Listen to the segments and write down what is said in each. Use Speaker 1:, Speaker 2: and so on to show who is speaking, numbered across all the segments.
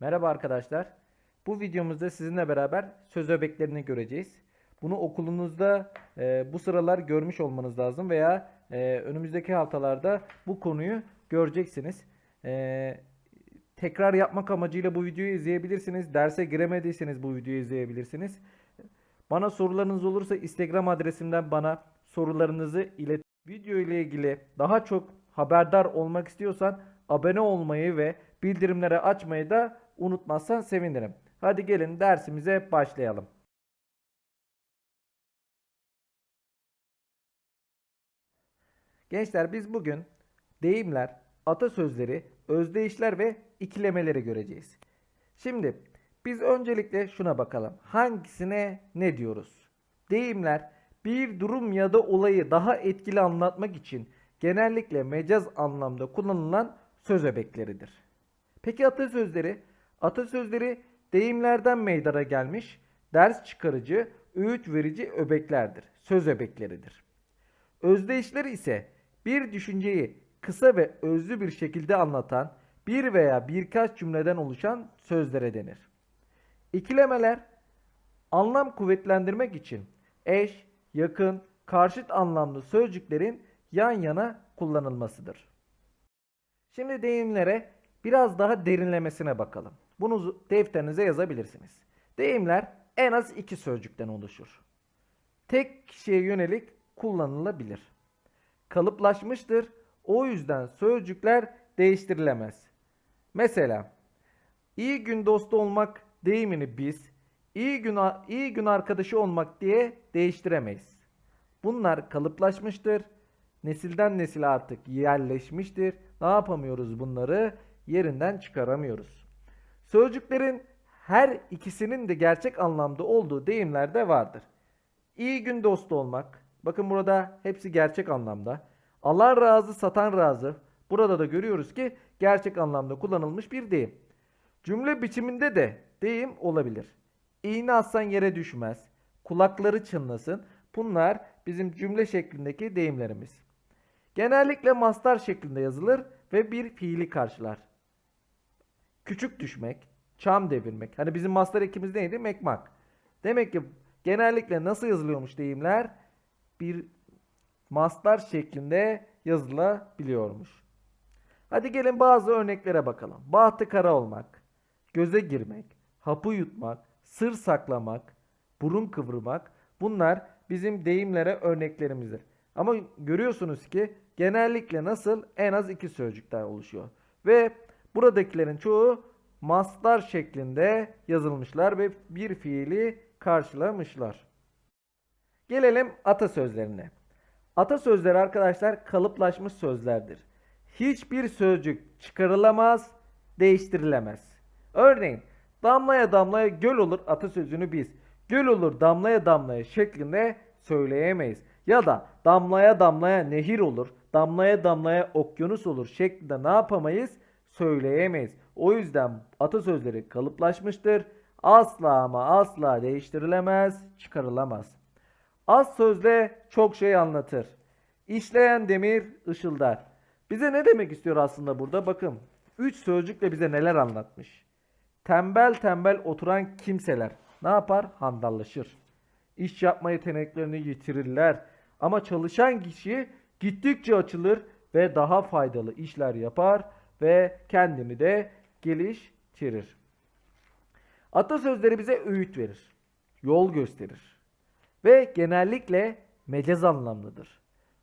Speaker 1: Merhaba arkadaşlar. Bu videomuzda sizinle beraber söz öbeklerini göreceğiz. Bunu okulunuzda e, bu sıralar görmüş olmanız lazım veya e, önümüzdeki haftalarda bu konuyu göreceksiniz. E, tekrar yapmak amacıyla bu videoyu izleyebilirsiniz. Derse giremediyseniz bu videoyu izleyebilirsiniz. Bana sorularınız olursa Instagram adresimden bana sorularınızı ilet. Video ile ilgili daha çok haberdar olmak istiyorsan abone olmayı ve bildirimleri açmayı da unutmazsan sevinirim. Hadi gelin dersimize başlayalım. Gençler biz bugün deyimler, atasözleri, özdeyişler ve ikilemeleri göreceğiz. Şimdi biz öncelikle şuna bakalım. Hangisine ne diyoruz? Deyimler bir durum ya da olayı daha etkili anlatmak için genellikle mecaz anlamda kullanılan söz öbekleridir. Peki atasözleri? Atasözleri deyimlerden meydana gelmiş, ders çıkarıcı, öğüt verici öbeklerdir. Söz öbekleridir. Özdeyişler ise bir düşünceyi kısa ve özlü bir şekilde anlatan bir veya birkaç cümleden oluşan sözlere denir. İkilemeler anlam kuvvetlendirmek için eş, yakın, karşıt anlamlı sözcüklerin yan yana kullanılmasıdır. Şimdi deyimlere biraz daha derinlemesine bakalım. Bunu defterinize yazabilirsiniz. Deyimler en az iki sözcükten oluşur. Tek kişiye yönelik kullanılabilir. Kalıplaşmıştır. O yüzden sözcükler değiştirilemez. Mesela iyi gün dostu olmak deyimini biz iyi gün iyi gün arkadaşı olmak diye değiştiremeyiz. Bunlar kalıplaşmıştır. Nesilden nesile artık yerleşmiştir. Ne yapamıyoruz bunları? Yerinden çıkaramıyoruz. Sözcüklerin her ikisinin de gerçek anlamda olduğu deyimler de vardır. İyi gün dostu olmak. Bakın burada hepsi gerçek anlamda. Allah razı satan razı. Burada da görüyoruz ki gerçek anlamda kullanılmış bir deyim. Cümle biçiminde de deyim olabilir. İğne atsan yere düşmez. Kulakları çınlasın. Bunlar bizim cümle şeklindeki deyimlerimiz. Genellikle mastar şeklinde yazılır ve bir fiili karşılar. Küçük düşmek, çam devirmek. Hani bizim mastar ekimiz neydi? Mekmak. Demek ki genellikle nasıl yazılıyormuş deyimler? Bir mastar şeklinde yazılabiliyormuş. Hadi gelin bazı örneklere bakalım. Bahtı kara olmak, göze girmek, hapı yutmak, sır saklamak, burun kıvırmak bunlar bizim deyimlere örneklerimizdir. Ama görüyorsunuz ki genellikle nasıl en az iki sözcükten oluşuyor. Ve buradakilerin çoğu mastar şeklinde yazılmışlar ve bir fiili karşılamışlar. Gelelim atasözlerine. Atasözleri arkadaşlar kalıplaşmış sözlerdir. Hiçbir sözcük çıkarılamaz, değiştirilemez. Örneğin damlaya damlaya göl olur atasözünü biz göl olur damlaya damlaya şeklinde söyleyemeyiz. Ya da damlaya damlaya nehir olur, damlaya damlaya okyanus olur şeklinde ne yapamayız? Söyleyemeyiz. O yüzden atasözleri kalıplaşmıştır. Asla ama asla değiştirilemez, çıkarılamaz. Az sözle çok şey anlatır. İşleyen demir ışıldar. Bize ne demek istiyor aslında burada? Bakın. Üç sözcükle bize neler anlatmış. Tembel tembel oturan kimseler ne yapar? Handallaşır. İş yapma yeteneklerini yitirirler. Ama çalışan kişi gittikçe açılır ve daha faydalı işler yapar ve kendini de geliştirir. Atasözleri bize öğüt verir. Yol gösterir. Ve genellikle mecaz anlamlıdır.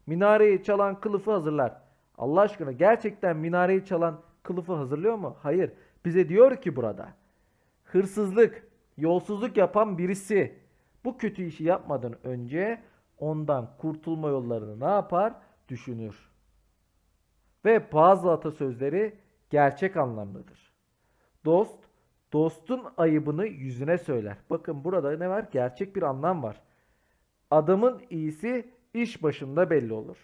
Speaker 1: Minareyi çalan kılıfı hazırlar. Allah aşkına gerçekten minareyi çalan kılıfı hazırlıyor mu? Hayır. Bize diyor ki burada hırsızlık, yolsuzluk yapan birisi bu kötü işi yapmadan önce ondan kurtulma yollarını ne yapar? Düşünür. Ve bazı atasözleri gerçek anlamlıdır. Dost, dostun ayıbını yüzüne söyler. Bakın burada ne var? Gerçek bir anlam var. Adamın iyisi iş başında belli olur.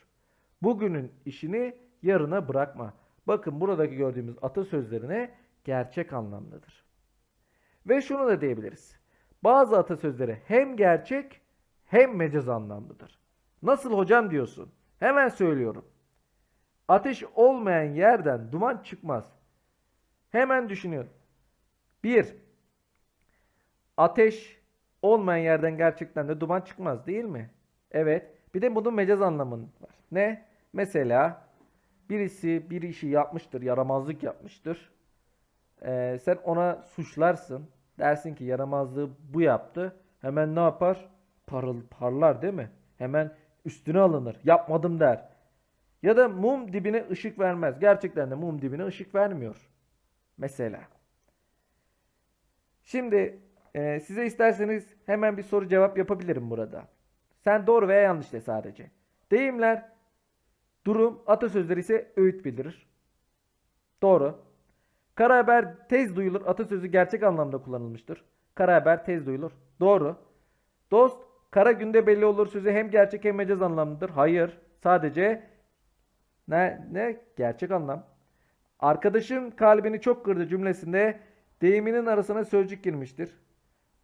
Speaker 1: Bugünün işini yarına bırakma. Bakın buradaki gördüğümüz atasözlerine gerçek anlamlıdır. Ve şunu da diyebiliriz. Bazı atasözleri hem gerçek hem mecaz anlamlıdır. Nasıl hocam diyorsun? Hemen söylüyorum. Ateş olmayan yerden duman çıkmaz. Hemen düşünüyorum. Bir, ateş olmayan yerden gerçekten de duman çıkmaz değil mi? Evet. Bir de bunun mecaz anlamı var. Ne? Mesela birisi bir işi yapmıştır, yaramazlık yapmıştır. Ee, sen ona suçlarsın. Dersin ki yaramazlığı bu yaptı. Hemen ne yapar? Parıl, parlar değil mi? Hemen üstüne alınır. Yapmadım der. Ya da mum dibine ışık vermez. Gerçekten de mum dibine ışık vermiyor. Mesela. Şimdi e, size isterseniz hemen bir soru cevap yapabilirim burada. Sen doğru veya yanlış de sadece. Deyimler durum, atasözleri ise öğüt bildirir. Doğru. Kara tez duyulur. Atasözü gerçek anlamda kullanılmıştır. Kara tez duyulur. Doğru. Dost, kara günde belli olur sözü hem gerçek hem mecaz anlamlıdır. Hayır. Sadece ne ne gerçek anlam. Arkadaşın kalbini çok kırdı cümlesinde deyiminin arasına sözcük girmiştir.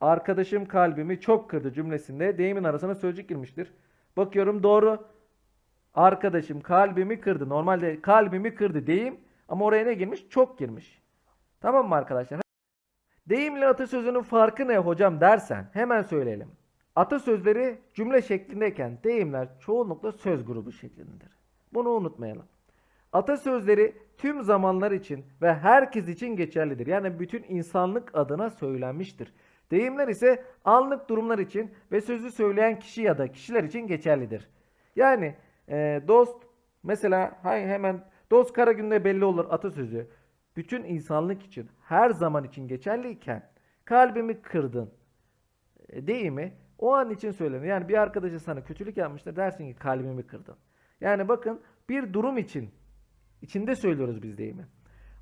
Speaker 1: Arkadaşım kalbimi çok kırdı cümlesinde deyimin arasına sözcük girmiştir. Bakıyorum doğru. Arkadaşım kalbimi kırdı. Normalde kalbimi kırdı deyim ama oraya ne girmiş? Çok girmiş. Tamam mı arkadaşlar? Deyimle atasözünün farkı ne hocam dersen hemen söyleyelim. Atasözleri cümle şeklindeyken deyimler çoğunlukla söz grubu şeklindedir. Bunu unutmayalım. Atasözleri tüm zamanlar için ve herkes için geçerlidir. Yani bütün insanlık adına söylenmiştir. Deyimler ise anlık durumlar için ve sözü söyleyen kişi ya da kişiler için geçerlidir. Yani e, dost mesela hay hemen dost kara günde belli olur atasözü. Bütün insanlık için her zaman için geçerliyken kalbimi kırdın e, deyimi o an için söylenir. Yani bir arkadaşı sana kötülük yapmıştır dersin ki kalbimi kırdın. Yani bakın bir durum için içinde söylüyoruz biz deyimi.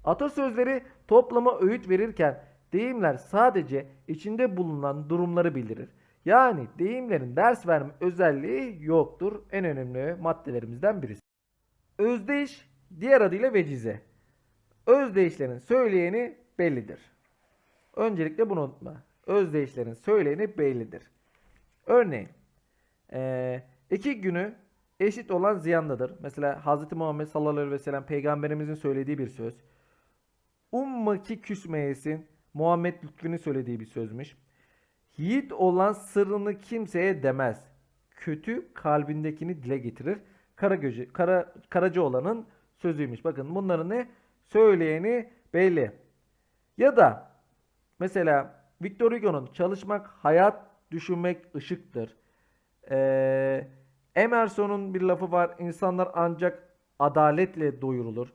Speaker 1: Atasözleri topluma öğüt verirken deyimler sadece içinde bulunan durumları bildirir. Yani deyimlerin ders verme özelliği yoktur. En önemli maddelerimizden birisi. Özdeyiş diğer adıyla vecize. Özdeyişlerin söyleyeni bellidir. Öncelikle bunu unutma. Özdeyişlerin söyleyeni bellidir. Örneğin iki günü eşit olan ziyandadır. Mesela Hz. Muhammed sallallahu aleyhi ve sellem peygamberimizin söylediği bir söz. Umma ki küsmeyesin Muhammed Lütfü'nün söylediği bir sözmüş. Yiğit olan sırrını kimseye demez. Kötü kalbindekini dile getirir. Kara göce, kara, karacı olanın sözüymüş. Bakın bunların ne? Söyleyeni belli. Ya da mesela Victor Hugo'nun çalışmak hayat, düşünmek ışıktır. Ee, Emerson'un bir lafı var. İnsanlar ancak adaletle doyurulur.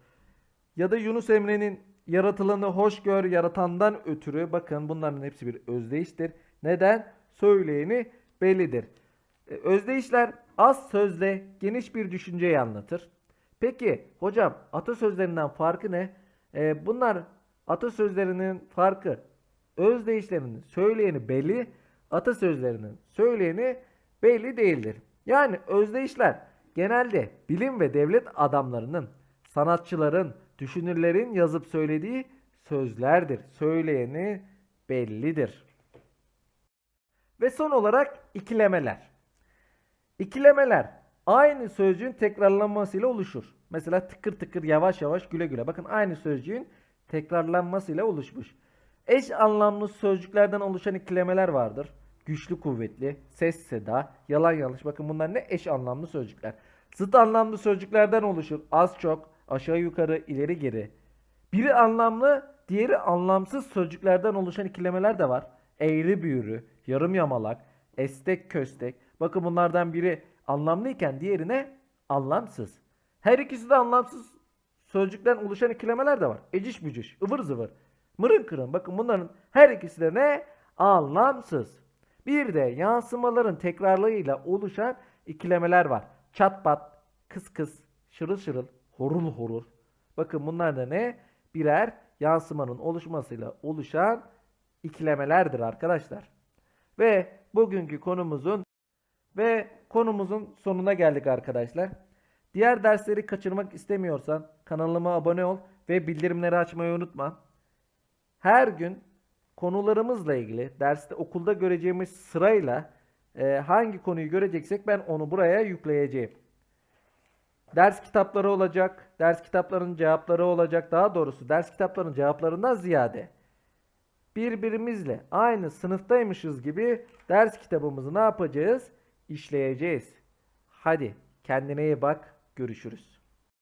Speaker 1: Ya da Yunus Emre'nin yaratılanı hoş gör yaratandan ötürü bakın bunların hepsi bir özdeyiştir. Neden? Söyleyeni bellidir. E, Özdeyişler az sözle geniş bir düşünceyi anlatır. Peki hocam atasözlerinden farkı ne? E, bunlar atasözlerinin farkı özdeyişlerinin söyleyeni belli, atasözlerinin söyleyeni belli değildir. Yani özdeyişler genelde bilim ve devlet adamlarının, sanatçıların, düşünürlerin yazıp söylediği sözlerdir. Söyleyeni bellidir. Ve son olarak ikilemeler. İkilemeler aynı sözcüğün tekrarlanmasıyla oluşur. Mesela tıkır tıkır yavaş yavaş güle güle. Bakın aynı sözcüğün tekrarlanmasıyla oluşmuş. Eş anlamlı sözcüklerden oluşan ikilemeler vardır. Güçlü kuvvetli, ses seda, yalan yanlış. Bakın bunlar ne eş anlamlı sözcükler. Zıt anlamlı sözcüklerden oluşur. Az çok, aşağı yukarı, ileri geri. Biri anlamlı, diğeri anlamsız sözcüklerden oluşan ikilemeler de var. Eğri büğrü, yarım yamalak, estek köstek. Bakın bunlardan biri anlamlıyken diğerine anlamsız. Her ikisi de anlamsız sözcükten oluşan ikilemeler de var. Eciş bücüş, ıvır zıvır, mırın kırın. Bakın bunların her ikisi de ne? Anlamsız. Bir de yansımaların tekrarlarıyla oluşan ikilemeler var. Çat pat, kıs kıs, şırıl şırıl, horul horul. Bakın bunlar da ne? Birer yansımanın oluşmasıyla oluşan ikilemelerdir arkadaşlar. Ve bugünkü konumuzun ve konumuzun sonuna geldik arkadaşlar. Diğer dersleri kaçırmak istemiyorsan kanalıma abone ol ve bildirimleri açmayı unutma. Her gün konularımızla ilgili derste okulda göreceğimiz sırayla e, hangi konuyu göreceksek ben onu buraya yükleyeceğim. Ders kitapları olacak. Ders kitaplarının cevapları olacak. Daha doğrusu ders kitaplarının cevaplarından ziyade birbirimizle aynı sınıftaymışız gibi ders kitabımızı ne yapacağız? İşleyeceğiz. Hadi kendine iyi bak. Görüşürüz.